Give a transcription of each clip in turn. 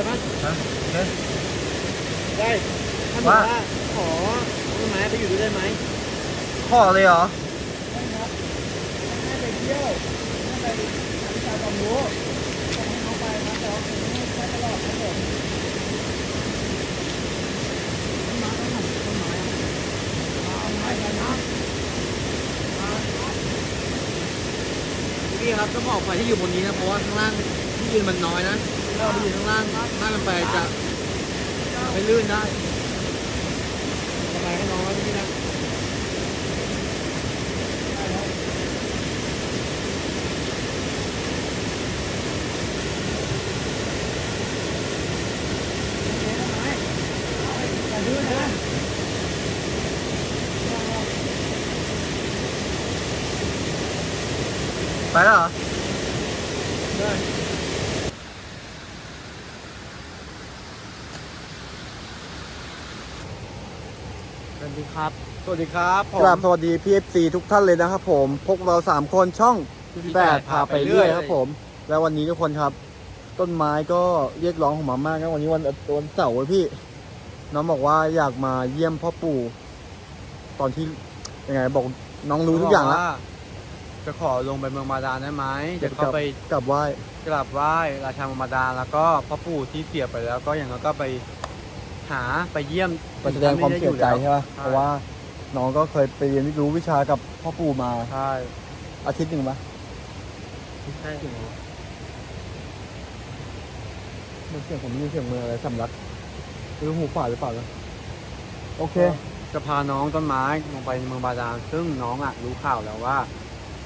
เลยมั้ยฮะโอเคได้ท่านบอกว่า ว่าขอต้นไม้ไปอยู่ด้วยได้ไหมพ่อเลยเหรอ ได้ครับให้ไปเที่ยวให้ไปศึกษาความรู้ให้น้องไปนะแต่ว่าไม่ใช่ตลอดครับผมต้นไม้ต้องทำต้นไม้เอาไม้กันนะพี่ครับต้องบอกไปที่อยู่บนนี้นะเพราะว่าข้างล่างที่ยืนมันน้อยนะ ถ้าไปอยืนข้างล่างมากมันไปจะไม่ลื่นได้สบายให้น้องแล้วพี่นะไปแล้วเหรอ สวัสดีครับ สวัสดีครับผมกราบสวัสดีพีเอฟซีทุกท่านเลยนะครับผม พวกเราสามคนช่องแปดพาไปเรื่อยครับผม แล้ววันนี้ทุกคนครับ ต้นไม้ก็เรียกร้องของมามากนะวันนี้วันวันเสาร์เว้ยพี่ น้องบอกว่าอยากมาเยี่ยมพ่อปู่ ตอนที่ยังไงบอกน้องรู้ทุกอย่างแล้วจะขอลงไปเมืองมาดานได้ไหมจะเข้าไปกลับไหว้กราบไหว้ราชาเมืองมาดานแล้วก็พ่อปู่ที่เสียไปแล้ว ก็อย่างนั้นก็ไปหาไปเยี่ยมไปแสดงความเสียใจใช่ป่ะใช่เพราะว่า น้องก็เคยไปเรียนรู้วิชากับพ่อปู่มาใช่อาทิตย์หนึ่งปะใช่เมื่อเสียงผมได้ยินเสียงมืออะไรสำลักไม่รู้หูฝาดหรือเปล่านะโอเค จะพาน้องต้นไม้ลงไปเมืองบาดาลซึ่งน้องอะรู้ข่าวแล้วว่า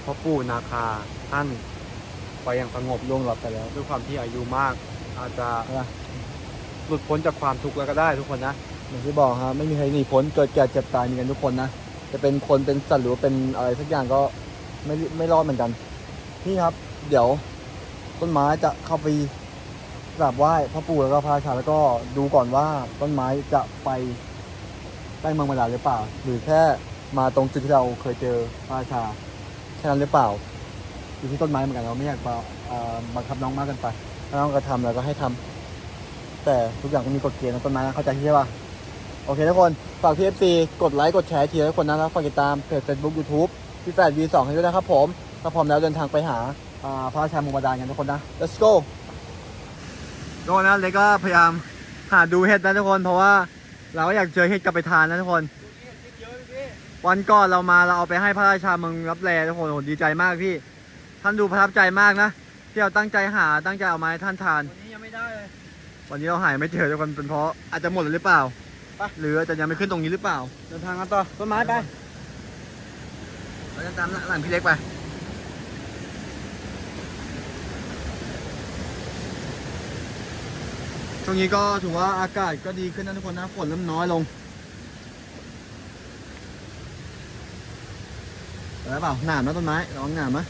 พ่อปู่นาคาท่านไปอย่างสงบล่วงหลับไปแล้ว ด้วยความที่อายุมาก อาจจะใช่ปะหลุดพ้นจากความทุกข์แล้วก็ได้ทุกคนนะ อย่างที่บอกครับไม่มีใครหนีพ้นเกิดแก่เจ็บตายมีกันทุกคนนะจะเป็นคนเป็นสัตว์หรือว่าเป็นอะไรสักอย่างก็ไม่ไม่รอดเหมือนกัน นี่ครับ เดี๋ยวต้นไม้จะเข้าไปกราบไหว้พระปู่แล้วก็พระราชาแล้วก็ดูก่อนว่าต้นไม้จะไปใกล้เมืองบาดาลหรือเปล่า หรือแค่มาตรงจุดที่เราเคยเจอพระราชาแค่นั้นหรือเปล่า อยู่ที่ต้นไม้เหมือนกันเราไม่อยากมาบังคับน้องมากเกินไปถ้าน้องกระทำเราก็ให้ทำแต่ทุกอย่างก็มีกฎเกณฑ์ต้นไม้เข้าใจใช่ป่ะ โอเคทุกคน ฝาก PFC กดไลค์กดแชร์ทีละคนนะแล้วฝากติดตามเพจ Facebook YouTube พี่แฟด V2 ให้ด้วยนะครับผมถ้าพร้อมแล้วเดินทางไปหาพระราชามุมบาดาลกันทุกคนนะ let's go ทุกคนนะเล็กก็พยายามหาดูเห็ดนะทุกคน เพราะว่าเราก็อยากเจอเห็ดกลับไปทานนะทุกคน วันก่อนเรามาเราเอาไปให้พระราชาเมืองรับแลทุกคนโหดีใจมากพี่ ท่านดูประทับใจมากนะที่เราตั้งใจหาตั้งใจเอามาให้ท่านทาน วันนี้ยังไม่ได้เลย วันนี้เราหายไม่เจอทุกคนเป็นเพราะอาจจะหมดหรือเปล่า หรืออาจจะยังไม่ขึ้นตรงนี้หรือเปล่า เดินทางกันต่อต้นไม้ไปเราจะตามหลังพี่เล็กไปช่วงนี้ก็ถือว่าอากาศก็ดีขึ้นนะทุกคนนะฝนเริ่มน้อยลงแล้วเปล่าหนามนะต้นไม้ระวังหนามนะ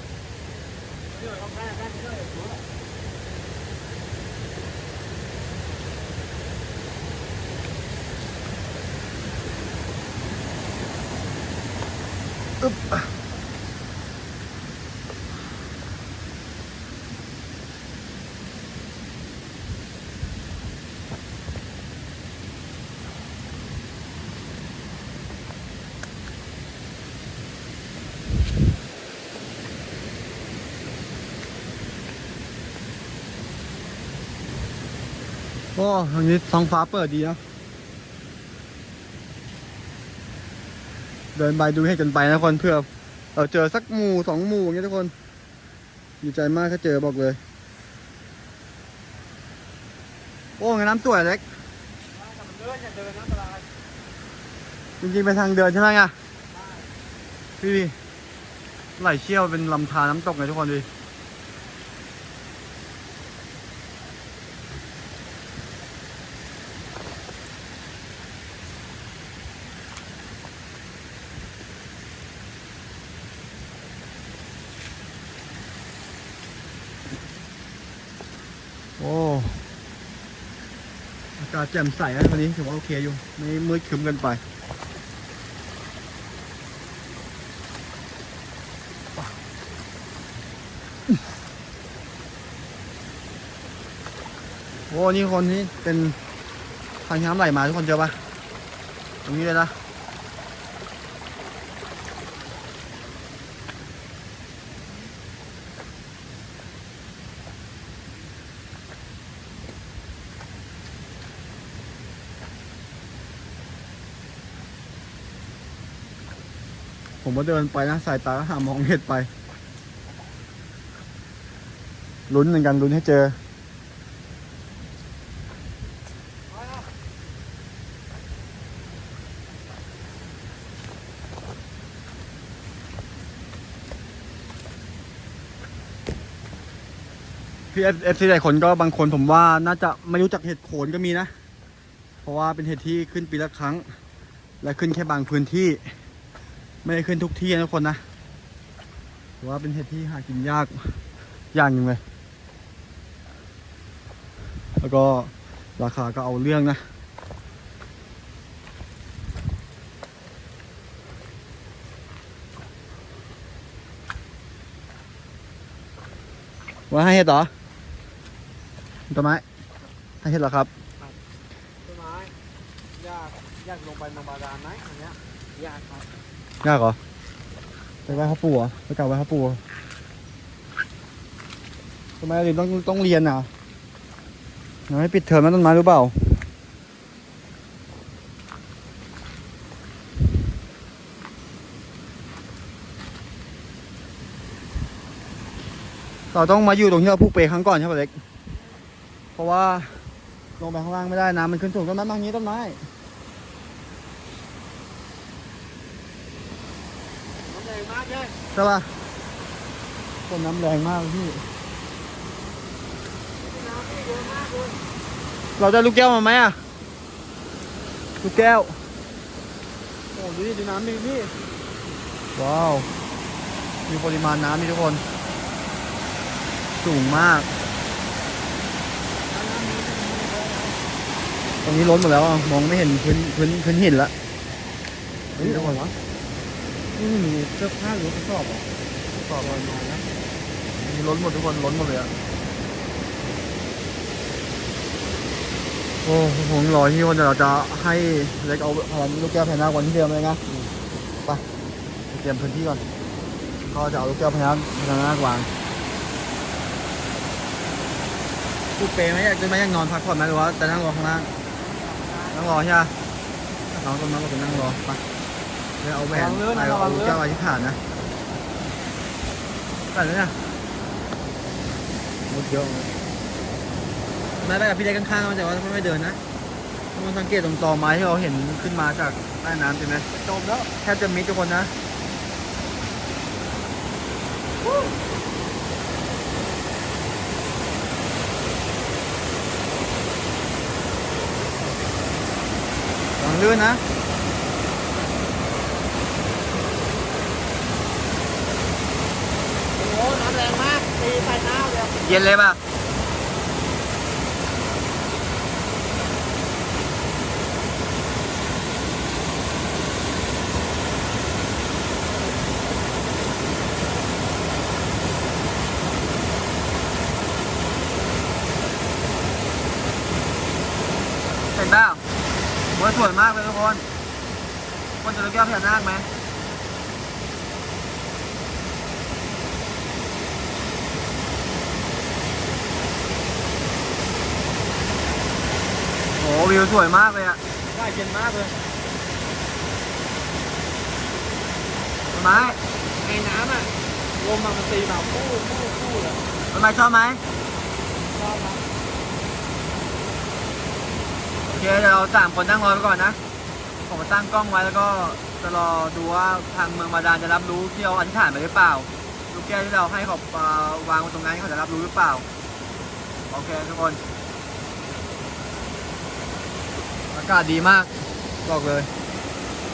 อึ๊บโอ้ตรงนี้ท้องฟ้าเปิดดีนะ เดินไปดูให้กันไปนะคนเพื่อเราเจอสักหมู่สองหมู่อย่างเงี้ยทุกคน ดีใจมากถ้าเจอบอกเลย โอ้งน้ำสวยเล็กเดินอย่าเดินนะอันตรายจริงๆไปทางเดินใช่ไหมอะพี่ไหลเชี่ยวเป็นลำธารน้ำตกไงทุกคนดิ โอ้อากาศแจ่มใสนะวันนี้ถือว่าโอเคอยู่ไม่มืดครึ้มกันไปโอ้นี่คนนี้เป็นทางน้ำไหลมาทุกคนเจอปะตรงนี้เลยนะ ผมก็เดินไปนะสายตาก็หามองเห็ดไปลุ้นเหมือนกันลุ้นให้เจอ พี่เอฟซีหลายคนก็บางคนผมว่าน่าจะไม่รู้จักเห็ดโขนก็มีนะ เพราะว่าเป็นเห็ดที่ขึ้นปีละครั้ง และขึ้นแค่บางพื้นที่ ไม่ได้ขึ้นทุกที่นะทุกคนนะถือว่าเป็นเห็ดที่หากินยากอย่างหนึ่งเลย แล้วก็ราคาก็เอาเรื่องนะว่าให้เห็ดเหรอต้นไม้ให้เห็ดเหรอครับต้นไม้ยากยากลงไปเมืองบาดาลไหมอันเนี้ยยากครับ ยากเหรอ ไปไหว้พ่อปู่เหรอไปกราบไหว้พ่อปู่ทำไมถึงต้องต้องเรียนอะยังไม่ปิดเทอมนะต้นไม้รู้เปล่า เราต้องมาอยู่ตรงที่เราผูกเปครั้งก่อนใช่ป่ะเล็ก เพราะว่าลงไปข้างล่างไม่ได้น้ำมันขึ้นสูงต้นไม้บางนี้ต้นไม้ น้ำแรงมากเลย ใช่ป่ะต้นน้ำแรงมากพี่น้ำเยอะมากเลยเราได้ลูกแก้วมาไหมอะ ลูกแก้ว โอ้ดูดิดูน้ำดิพี่ ว้าว มีปริมาณน้ำนี่ทุกคน สูงมาก ตรงนี้ล้นหมดแล้วอะมองไม่เห็นพื้นพื้นพื้นหินละเฮ้ยอะไรวะ นี่มีเสื้อผ้าหรือกระสอบเหรอสอบลอยมานะมีล้นหมดทุกคนล้นหมดเลยอะโอ้ผมรอที่คนเดี๋ยวเราจะให้เล็กเอาพลังลูกแก้วพญานาควันที่เดิมเลยนะไปไปเตรียมพื้นที่ก่อนก็จะเอาลูกแก้วพญาพญานาควางผูกเปรย์ไหมอยากจะไหมอยากนอนพักผ่อนไหมหรือว่าจะนั่งรอข้างล่างนั่งรอใช่ไหมน้องต้นน้องก็เป็นนั่งรอไป เดี๋ยวเอาแหวนไปเอาลูกแก้วอธิษฐานนะไปเลยนะหมดเยอะเลยไม่ไปกับพี่เล็กข้างๆมันแต่ว่าไม่เดินนะมันสังเกตตรงตอไม้ที่เราเห็นขึ้นมาจากใต้น้ำใช่ไหมจมแล้วแทบจะมิดทุกคนนะหลังลื่นนะ โอ้โหน้ำแรงมากตี ใส่น้าเลยเย็นเลยป่ะเห็นเปล่าโอ้ยสวยมากเลยทุกคนคนจะรู้แก้วพญานาคไหม โอ้วิวสวยมากเลยอะได้เย็นมากเลยต้นไม้ในน้ำอะลมมันตีแบบฟู่ฟู่ฟู่เลยต้นไม้ชอบไหมชอบนะโอเคเดี๋ยวเราสามคนนั่งรอไปก่อนนะผมมาตั้งกล้องไว้แล้วก็จะรอดูว่าทางเมืองบาดาลจะรับรู้ที่เราอธิษฐานไปหรือเปล่าลูกแก้วที่เราให้เขาเอ่อวางไว้ตรงนั้นเขาจะรับรู้หรือเปล่า โอเคทุกคน อากาศดีมากบอกเลย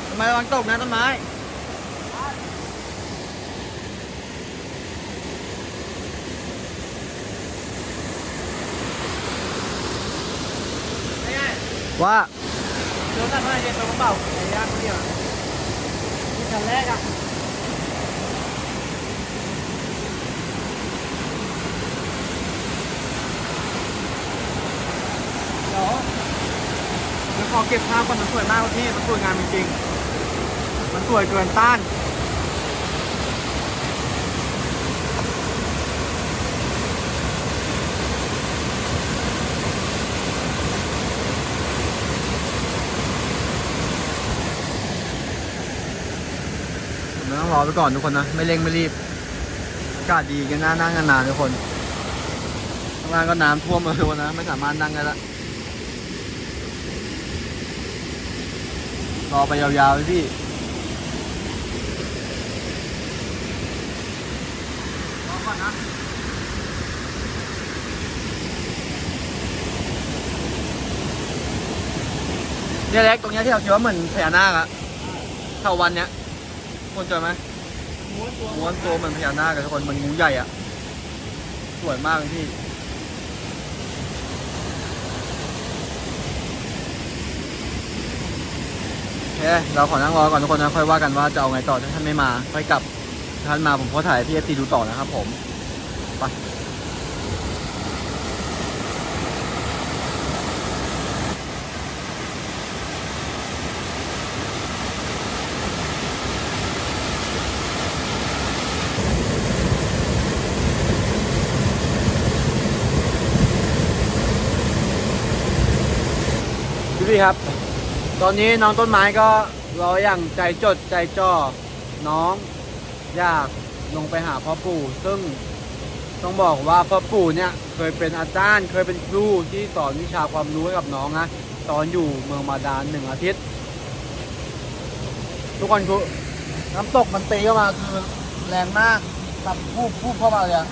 ทำไมระวังตกนะต้นไม้ไม่ายว่าเดี๋ยวถ้าไม่เย็นตัวกระเป๋าไอ้ย่างเดียวที่ชั้นแรกอะ ขอเก็บภาพก่อนมันสวยมากพี่มันสวยงามจริงๆมันสวยเกินต้านต้องรอไปก่อนทุกคนนะ ไม่เร่งไม่รีบ อากาศดีกันน่านั่งกันนานทุกคนข้างล่างก็น้ำท่วมมาทุกคนนะ ไม่สามารถนั่งได้ละ รอไปยาวๆเลยพี่รอก่อนนะเนี่ยเล็กตรงเนี้ยที่เราคิดว่าเหมือนพญานาคอะเท่าวันเนี้ยคนเจอไหมม้วนตัวม้วนตัวเหมือนพญานาคอะทุกคนมันงูใหญ่อะสวยมากเลยพี่ โอเคเราขอนั่งรอก่อนทุกคนนะค่อยว่ากันว่าจะเอาไงต่อถ้าท่านไม่มาค่อยกลับท่านมาผมขอถ่ายพี่เอฟซีดูต่อนะครับผมไปพี่พี่ครับ ตอนนี้น้องต้นไม้ก็รออย่างใจจดใจจ่อน้องอยากลงไปหาพ่อปู่ซึ่งต้องบอกว่าพ่อปู่เนี่ยเคยเป็นอาจารย์ เคยเป็นครูที่สอนวิชาความรู้ให้กับน้องนะตอนอยู่เมืองมาดานหนึ่งอาทิตย์ ทุกคนคือน้ำตกมันตีเข้ามาคือแรงมากตับพูบพูบเข้ามาเลย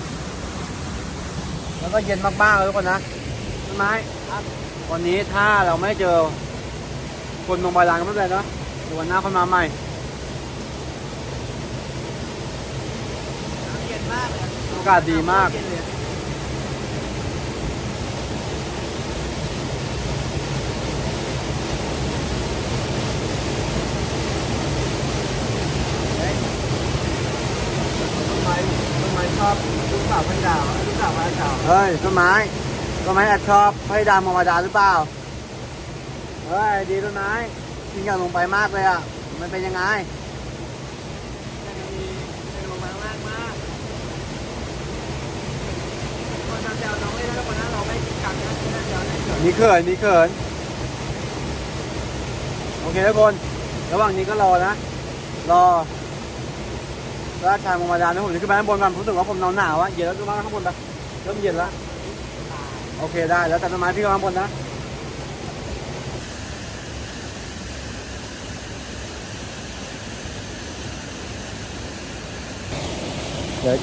แล้วก็เย็นมากๆเลยทุกคนนะต้นไม้ครับวันนี้ถ้าเราไม่เจอ คนลงบาดาลก็ไม่เป็นไรเนาะวันหน้าค่อยมาใหม่เย็นมากเลยอากาศดีมากต้นไม้ต้นไม้ชอบลูกสาวพระดาวลูกสาวพระดาว เฮ้ยต้นไม้ต้นไม้แอบชอบให้ดามมาดาหรือเปล่า เฮ้ยดีต้นไม้จริงอยากลงไปมากเลยอะ มันเป็นยังไงลงมาล่างมากคนจะแซวน้องเล่นแล้วคนนั้นเราไม่กินกันนะที่นั่นเดียวเนี่ยเกิดมีเขินมีเขินโอเคทุกคน ระหว่างนี้ก็รอนะ รอราชชายมงมาดานะผมจะขึ้นไปข้างบนก่อนผมรู้สึกว่าผมหนาวหนาวๆอะเย็นแล้วขึ้นมาข้างบนไปเริ่มเย็นแล้ว โอเคได้ แล้วแต่ต้นไม้พี่ก็ข้างบนนะ เล็ก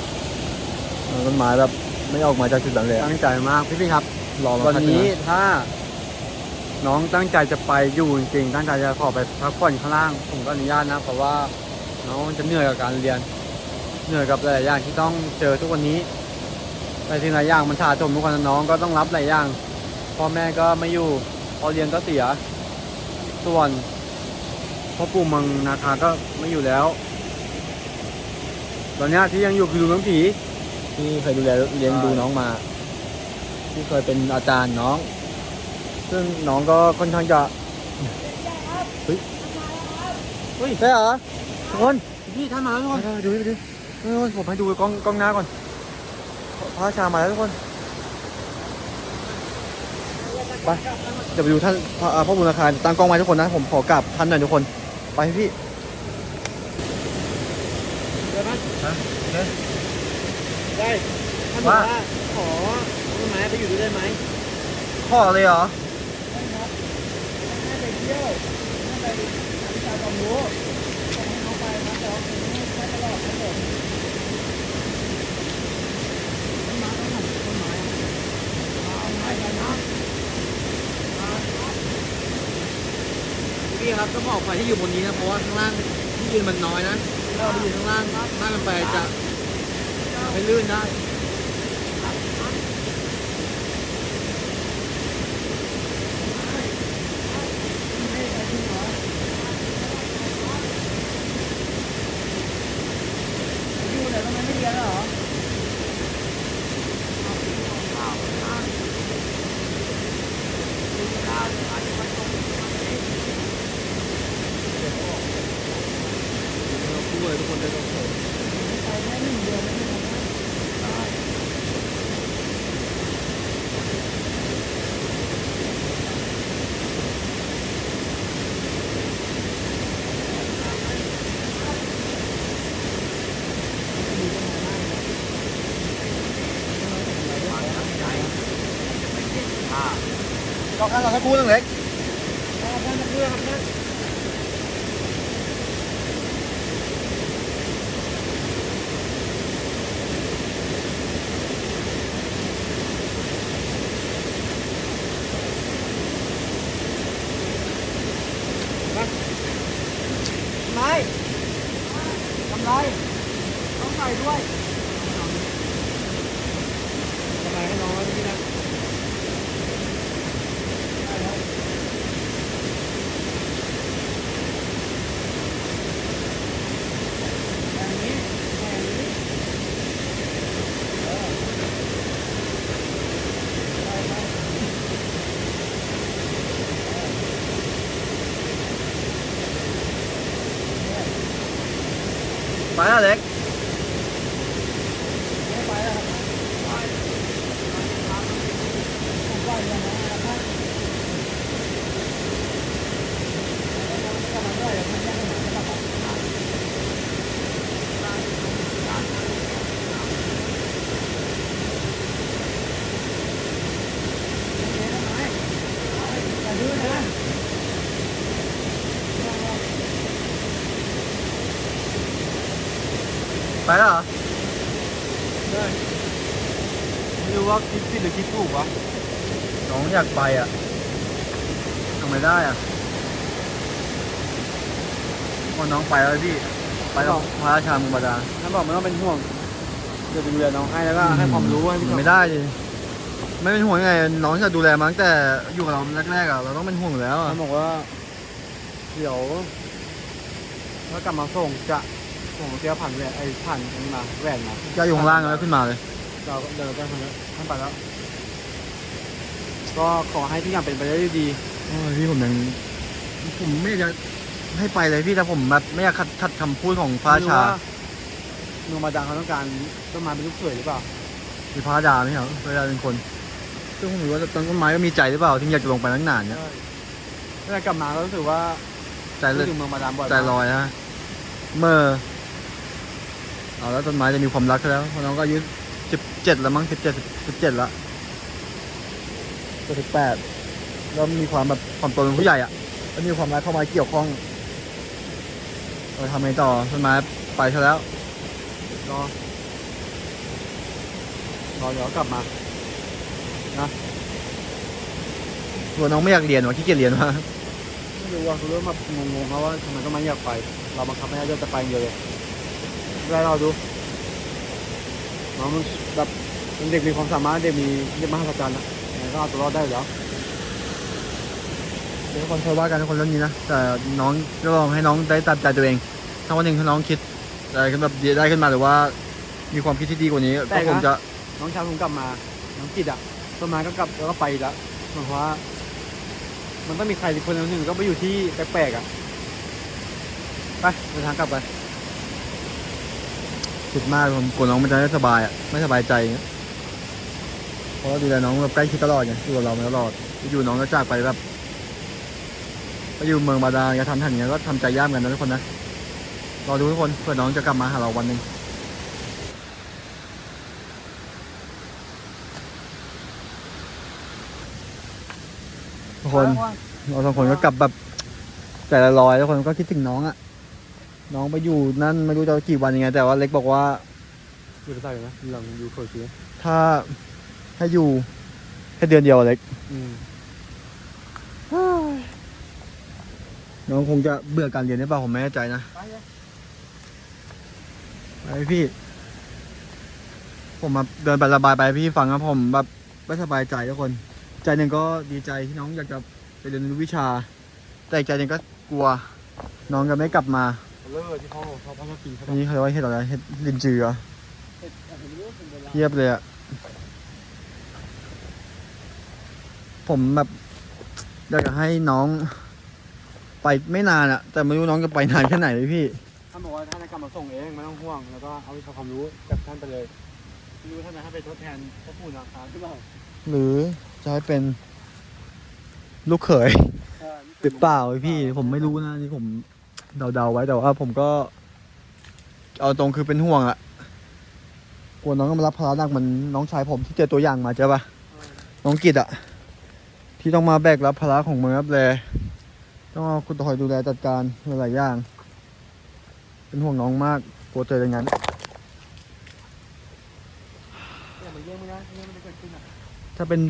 ต้นไม้แบบไม่ออกมาจากจุดนั้นเลยอะตั้งใจมากพี่พี่ครับรอมาวันพักหงนี้ะถ้า น้องตั้งใจจะไปอยู่จริงๆตั้งใจจะขอไปพักผ่อนข้างล่างผมก็อนุญาตนะ เพราะว่าน้องจะเหนื่อยกับการเรียน เหนื่อยกับหลายๆอย่างที่ต้องเจอทุกวันนี้แต่สิ่งหลายอย่างมันถาโถมทุกคนนะน้องก็ต้องรับหลายอย่างพ่อแม่ก็ไม่อยู่พอเรียนก็เสีย ส่วนพ่อปู่เมังนาคาก็ไม่อยู่แล้ว ตอนเนี้ยที่ยังอยู่คือลุงน้ำผีที่เคยดูแลเลี้ยงดูน้องมา ที่เคยเป็นอาจารย์น้อง ซึ่งน้องก็ค่อนข้างจะเฮ้ยเฮ้ยใช่เหรอทุกคนพี่ท่านมาแล้วทุกคนเออดูดิดูดิเออผมให้ดูกล้องกล้องหน้าก่อนพระราชามาแล้วทุกคนไปเดี๋ยวไปดูท่านพระอ่าพ่อบุญราคารตั้งกล้องไว้ทุกคนนะผมขอกราบท่านหน่อยทุกคนไปพี่ ได้ไหมฮะโอเคได้ท่านว่า ว่าขอต้นไม้ไปอยู่ด้วยได้ไหมพ่อเลยเหรอให้ไปเที่ยวให้ไปวิชาความรู้ส่งให้น้องไปนะแต่ว่าคุณไม่ใช่ตลอดนะผมต้นไม้ต้องทำต้นไม้เอาไม้กันนะพี่ครับต้องบอกใครที่อยู่บนนี้นะเพราะว่าข้างล่างที่ยืนมันน้อยนะ ถ้าเราไปยืนข้างล่างมากเกินไปจะไปลื่นได้ อยู่แต่ทำไมไม่เรียนเหรอ เอกข้างเราสักครู่นึงเล็ก เอาท่านจะเพื่อครับท่าน ไม่ทำไรต้องใส่ด้วย ทำไมให้น้องพี่นะ แบบนี้แบบนี้ไปแล้วเล็กไม่ไปแล้วครับผมว่าอย่างนั้นนะครับกำลังได้ยังไม่ได้หาครับ ไปแล้วเหรอได้ไม่รู้ว่าคิดผิดหรือคิดถูกวะน้องอยากไปอะทำไมได้อะวันน้องไปแล้วพี่ ไปกับพระราชามุงบาดาท่านบอกไม่ต้องเป็นห่วงเดี๋ยวจะดูแลน้องให้แล้วก็ให้ความรู้ให้พี่ไม่ได้ดิไม่เป็นห่วงยังไง น้องจะดูแลมาตั้งแต่อยู่กับเราแรกๆอะเราต้องเป็นห่วงอยู่แล้วอะท่านบอกว่า เดี๋ยวถ้ากลับมาส่งจะ ส่งเสื้อผ่านแหวนไอ้ผ่านนี้มาแหวนมาจะอยู่ข้างล่างแล้วขึ้นมาเลย เราก็เดินไปทางนั้นท่านไปแล้ว ก็ขอให้ทุกอย่างเป็นไปได้ด้วยดีโอ้ยพี่ผมยังผมไม่อยากจะให้ไปเลยพี่แต่ผมแบบไม่อยากขัดขัดคำพูดของพระราชาเมืองมาดังเขาต้องการต้นไม้เป็นลูกเขยหรือเปล่าหรือพระราชาไม่ใช่เหรอพระราชาเป็นคน ซึ่งผมรู้ว่าต้นไม้ก็มีใจหรือเปล่าที่อยากจะลงไปตั้งนานเนี่ยถ้ากลับมาก็รู้สึกว่าใจเลยนึกถึงเมืองมาดามบ่อยใจลอยนะเมื่อ เอาแล้วต้นไม้จะมีความรักแล้วพน้องก็อายุสิบเจ็ดแล้วมั้งสิบเจ็ดสิบเจ็ดละสิบแปดแล้วมีความแบบความโตเป็นผู้ใหญ่อะแล้วมีความรักเข้ามาเกี่ยวข้องเราทำไงต่อต้นไม้ไปซะแล้วรอรอเดี๋ยวกลับมานะตัวน้องไม่อยากเรียนวะขี้เกียจเรียนวะไม่รู้ว่าคือเริ่มแบบงงๆเพราะว่าทำไมต้องมาอยากไป เราบังคับไม่ได้จะไปอย่างเดียวเลย ได้เราดูน้องมันแบบเป็นเด็กมีความสามารถเด็กมีเด็กมหัศจรรย์นะยังไงก็เอาตัวรอดได้อยู่แล้วเดี๋ยวทุกคนค่อยว่ากันทุกคนเรื่องนี้นะแต่น้องก็ลองให้น้องได้ตามใจตัวเอง ถ้าวันหนึ่งถ้าน้องคิดอะไรขึ้นแบบได้ขึ้นมาหรือว่า มีความคิดที่ดีกว่านี้ก็คงจะน้องชายผมกลับมาน้องกิดอะต้นไม้ก็กลับแล้วก็ไปอีกแล้วเหมือนว่า มันต้องมีใครสักคนหนึ่งก็ไปอยู่ที่แปลกๆอะไปเดินทางกลับไป คิดมากผมกลัวน้องมันจะไม่สบายอะไม่สบายใจอย่างเงี้ยเพราะว่าดูแลน้องแบบใกล้ชิดตลอดไงอยู่กับเรามาตลอดอยู่น้องก็จากไปแบบไปอยู่เมืองบาดาลก็ทำทันอย่างเงี้ยก็ทำใจยากเหมือนกันนะทุกคนนะรอดูทุกคนเผื่อน้องจะกลับมาหาเราวันหนึ่งทุกคนเราสองคนก็กลับแบบใจละลอยทุกคนก็คิดถึงน้องอะ น้องไปอยู่นั่นไม่รู้จะกี่วันยังไง แต่ว่าเล็กบอกว่า อยู่ไปใส่นะหลังอยู่เคยซื้อถ้าให้อยู่แค่เดือนเดียวอะเล็กอืมน้องคงจะเบื่อการเรียนหรือเปล่าผมไม่แน่ใจนะไปเลยไปพี่ ผมมาเดินไประบายไปให้พี่ฟังนะผมแบบไม่สบายใจทุกคน ใจหนึ่งก็ดีใจที่น้องอยากจะไปเรียนรู้วิชา แต่อีกใจหนึ่งก็กลัว น้องจะไม่กลับมา เลิศที่เขาเขาพักกินใช่อัปะนนี้เขาเรียกว่าเห็ดอะไรเห็ดลินจือเหรอเห็ดแต่ผมไม่รู้ว่าเป็นเวลาเทียบเลยอะผมแบบอยากจะให้น้องไปไม่นานอะแต่ไม่รู้น้องจะไปนานแค่ไหนเลยพี่ ท่านบอกว่าท่านจะกลับมาส่งเองไม่ต้องห่วง แล้วก็เอาวิชาความรู้จากท่านไปเลยไม่รู้ท่านจะให้ไปทดแทนพ่อปู่นาคาหรือเปล่าหรือจะให้เป็นลูกเขยเออหรือเปล่าพี่ ผมไม่รู้นะนี่ผม เดาๆไว้แต่ว่าผมก็ เอาตรงคือเป็นห่วงอะกลัวน้องก็มารับภาระหนักเหมือนน้องชายผมที่เจอตัวอย่างมาเจอปะน้องกิตอะที่ต้องมาแบกรับภาระของเมืองรับแลต้องเอาคุณคอยดูแลจัดการหลายๆอย่าง เป็นห่วงน้องมากกลัวเจออย่างนั้นถ้าเป็น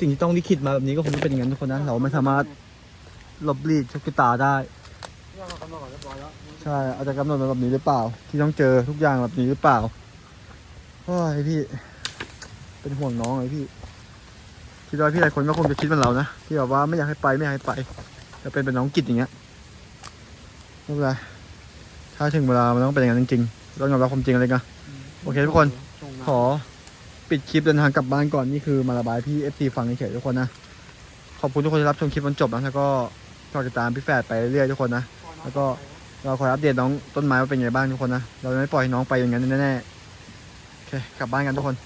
สิ่งที่ต้องลิขิตมาแบบนี้ก็คงไม่เป็นอย่างนั้นทุกคนนะเราไม่สามารถหลบหลีกชคชะตาได้ เนี่เรากำหนดเรียบร้อยแล้วใช่อาจจะกำหนดมาแบบนี้หรือเปล่า ที่ต้องเจอทุกอย่างแบบนี้หรือเปล่าโอ้ยพี่ เป็นห่วงน้องเลยพี่คิดว่าพี่หลายคนก็คงจะคิดเหมือนเรานะที่แบบว่าไม่อยากให้ไปไม่อยากให้ไปแต่เป็นเป็นน้องกิจอย่างเงี้ยไม่เป็นไรถ้าถึงเวลามันต้องเป็นอย่างนั้นจริงๆต้องยอมรับความจริงอะไรกัน โอเคทุกคน ขอปิดคลิปเดินทางกลับบ้านก่อนนี่คือมาระบายพี่เอฟซีฟังเฉยๆทุกคนนะ ขอบคุณทุกคนที่รับชมคลิปจนจบนะแล้วก็ฝากติดตามพี่แฝดไปเรื่อยๆทุกคนนะ แล้วก็เราคอยอัปเดตน้องต้นไม้ว่าเป็นไงบ้างทุกคนนะ เราจะไม่ปล่อยน้องไปอย่างนั้นแน่ๆ โอเค กลับบ้านกันทุกคน